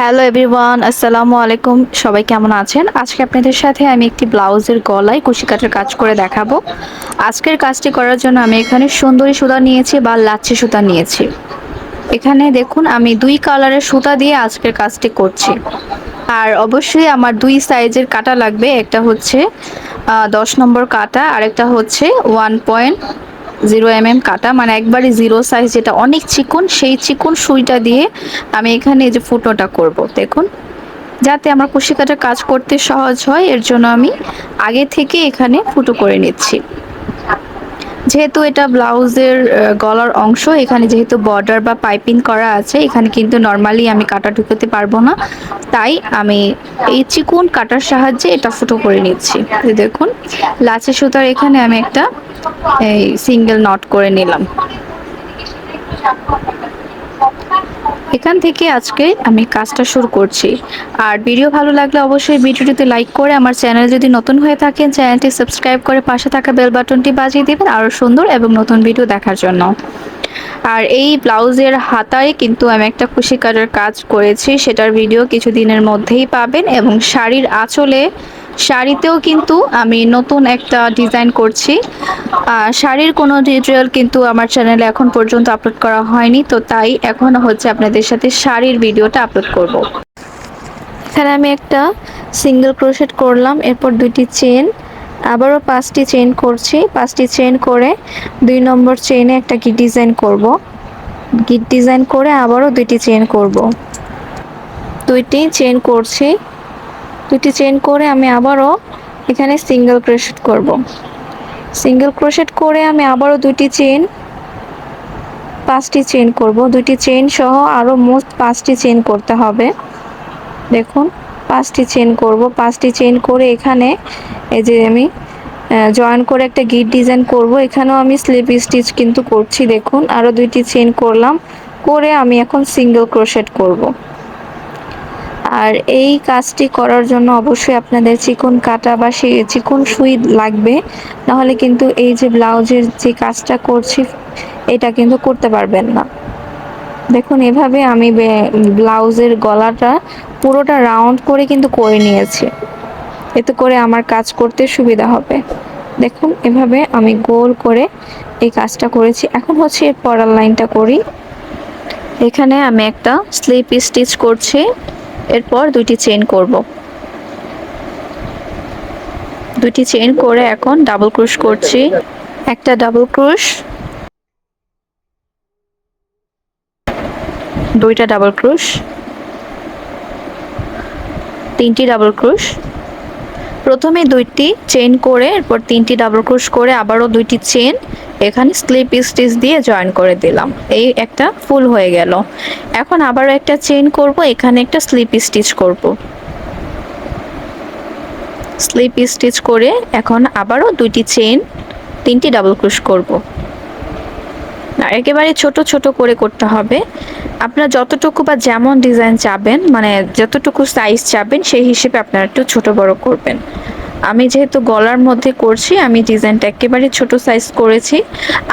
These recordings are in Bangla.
হ্যালো এভরিওয়ান, আসসালামু আলাইকুম। সবাই কেমন আছেন? আজকে আপনাদের সাথে আমি একটি ব্লাউজের গলায় কুশি কাটার কাজ করে দেখাবো। আজকের কাজটি করার জন্য আমি এখানে সুন্দরী সুতা নিয়েছি বা লাচ্ছি সুতা নিয়েছি। এখানে দেখুন, আমি দুই কালারের সুতা দিয়ে আজকের কাজটি করছি। আর অবশ্যই আমার দুই সাইজের কাটা লাগবে। একটা হচ্ছে দশ নম্বর কাটা, আরেকটা হচ্ছে one point zero M M কাটা মানে একবারে জিরো সাইজ যেটা অনেক চিকন, সেই চিকন সুইটা দিয়ে আমি এখানে যে ফুটোটা করব। দেখুন, যাতে আমার কুশি কাটার কাজ করতে সহজ হয়, এর জন্য আমি আগে থেকে এখানে ফুটো করে নিচ্ছি। যেহেতু এটা ব্লাউজের গলার অংশ, এখানে যেহেতু বর্ডার বা পাইপিং করা আছে, এখানে কিন্তু নর্মালি আমি কাটা ঢুকতে পারব না। তাই আমি এই চিকুন কাটার সাহায্যে এটা ফুটো করে নিচ্ছি। দেখুন লাচে সুতার এখানে আমি একটা এই সিঙ্গেল নট করে নিলাম। এখান থেকে আজকে আমি কাজটা শুরু করছি। আর ভিডিও ভালো লাগলে অবশ্যই ভিডিওটিতে লাইক করে আমার চ্যানেল যদি নতুন হয়ে থাকেন চ্যানেলটি সাবস্ক্রাইব করে পাশে থাকা বেল বাটনটি বাজিয়ে দেবেন আরও সুন্দর এবং নতুন ভিডিও দেখার জন্য। আর এই ব্লাউজের হাতায় কিন্তু আমি একটা খুশি কাজ করেছি। সেটার ভিডিও কিছুদিনের মধ্যেই পাবেন এবং শাড়ির আঁচলে শাড়িতেও কিন্তু আমি নতুন একটা ডিজাইন করছি। শাড়ির কোনো টিউটোরিয়াল কিন্তু আমার চ্যানেলে এখন পর্যন্ত আপলোড করা হয়নি, তো তাই এখন হচ্ছে আপনাদের সাথে শাড়ির ভিডিওটা আপলোড করব। এখানে আমি একটা সিঙ্গেল ক্রোশেট করলাম, এরপর দুইটি চেন আবারও পাঁচটি চেন করছি। পাঁচটি চেন করে দুই নম্বর চেনে একটা গিট ডিজাইন করব। গিট ডিজাইন করে আবারও দুইটি চেন করব। দুইটি চেন করছি। দুটি চেন করে আমি আবারও এখানে সিঙ্গেল ক্রোশেট করব। সিঙ্গেল ক্রোশেট করে আমি আবারও দুটি চেন পাঁচটি চেন করব। দুটি চেন সহ আরও মোট পাঁচটি চেন করতে হবে। দেখুন, পাঁচটি চেন করব। পাঁচটি চেন করে এখানে এই যে আমি জয়েন করে একটা গিট ডিজাইন করব। এখানেও আমি স্লিপ স্টিচ কিন্তু করছি, দেখুন। আরও দুইটি চেন করলাম, করে আমি এখন সিঙ্গেল ক্রোশেট করব। আর এই কাজটি করার জন্য অবশ্যই আপনাদের চিকন কাটা বা সেই চিকন সুই লাগবে। নাহলে কিন্তু এই যে ব্লাউজের যে কাজটা করছি, এটা কিন্তু করতে পারবেন না। দেখুন, এভাবে আমি ব্লাউজের গলাটা পুরোটা রাউন্ড করে কিন্তু করে নিয়েছি। এতে করে আমার কাজ করতে সুবিধা হবে। দেখুন, এভাবে আমি গোল করে এই কাজটা করেছি। এখন হচ্ছে এর পরার লাইনটা করি। এখানে আমি একটা স্লিপ স্টিচ করছি। এরপর দুইটি চেন করব। দুটি চেন করে এখন ডাবল ক্রুশ করছি। একটা ডাবল ক্রুশ দুইটা ডাবল ক্রুশ তিনটি ডাবল ক্রুশ প্রথমে দুইটি চেন করে, এরপর তিনটি ডাবল ক্রুশ করে আবারও দুইটি চেন এখানে স্লিপ স্টিচ দিয়ে জয়েন করে দিলাম। এই একটা ফুল হয়ে গেল। এখন আবারও একটা চেন করব, এখানে একটা স্লিপ স্টিচ করব। স্লিপ স্টিচ করে এখন আবারও দুইটি চেন তিনটি ডাবল ক্রুশ করব। একেবারে ছোট ছোট করে করতে হবে। আপনার যতটুকু বা যেমন ডিজাইন চাবেন মানে যতটুকু সাইজ চাবেন, সেই হিসেবে আপনারা একটু ছোট বড় করবেন। আমি যেহেতু গলার মধ্যে করছি, আমি ডিজাইনটা একেবারে ছোট সাইজ করেছি।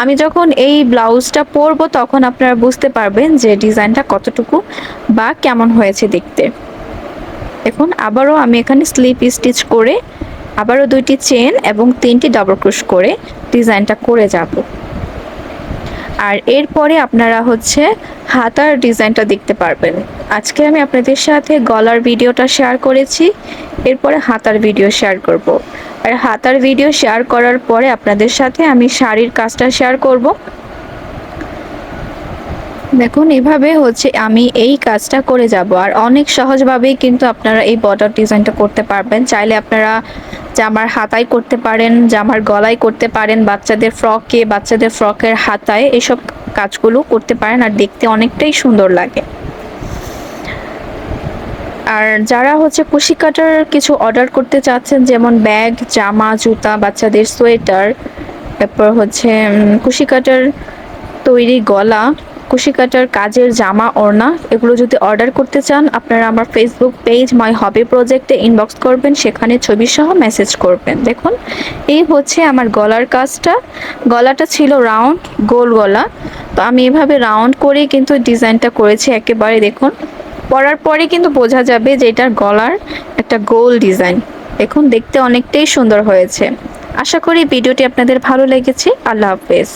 আমি যখন এই ব্লাউজটা পরব তখন আপনারা বুঝতে পারবেন যে ডিজাইনটা কতটুকু বা কেমন হয়েছে দেখতে। এখন আবারও আমি এখানে স্লিপ স্টিচ করে আবারও দুইটি চেন এবং তিনটি ডাবল ক্রুশ করে ডিজাইনটা করে যাব। আর এরপরে আপনারা হচ্ছে হাতার ডিজাইনটা দেখতে পারবেন আজকে আমি আপনাদের সাথে গলার ভিডিওটা শেয়ার করেছি, এরপরে হাতার ভিডিও শেয়ার করব। আর হাতার ভিডিও শেয়ার করার পরে আপনাদের সাথে আমি শাড়ির কাজটা শেয়ার করব। দেখুন, এভাবে হচ্ছে আমি এই কাজটা করে যাব আর অনেক সহজভাবেই কিন্তু আপনারা এই বর্ডার ডিজাইনটা করতে পারবেন চাইলে আপনারা জামার হাতায় করতে পারেন, জামার গলায় করতে পারেন, বাচ্চাদের ফ্রকে, বাচ্চাদের ফ্রকের হাতায় এসব কাজগুলো করতে পারেন আর দেখতে অনেকটাই সুন্দর লাগে। আর যারা হচ্ছে কুশি কাটার কিছু অর্ডার করতে চাচ্ছেন, যেমন ব্যাগ, জামা, জুতা, বাচ্চাদের সোয়েটার তারপর হচ্ছে কুশি কাটার তৈরি গলা কুশি কাটার কাজের জামা, ওড়না, এগুলো যদি অর্ডার করতে চান, আপনারা আমার ফেসবুক পেজ মাই হবি প্রজেক্টে ইনবক্স করবেন, সেখানে ছবি সহ মেসেজ করবেন। দেখুন, এই হচ্ছে আমার গলার কাজটা। গলাটা ছিল রাউন্ড গোল গলা। তো আমি এভাবে রাউন্ড করেই কিন্তু ডিজাইনটা করেছি একেবারে, দেখুন। পরার পরে কিন্তু বোঝা যাবে যে এটার গলার একটা গোল ডিজাইন দেখুন, দেখতে অনেকটাই সুন্দর হয়েছে। আশা করি ভিডিওটি আপনাদের ভালো লেগেছে। আল্লাহ হাফেজ।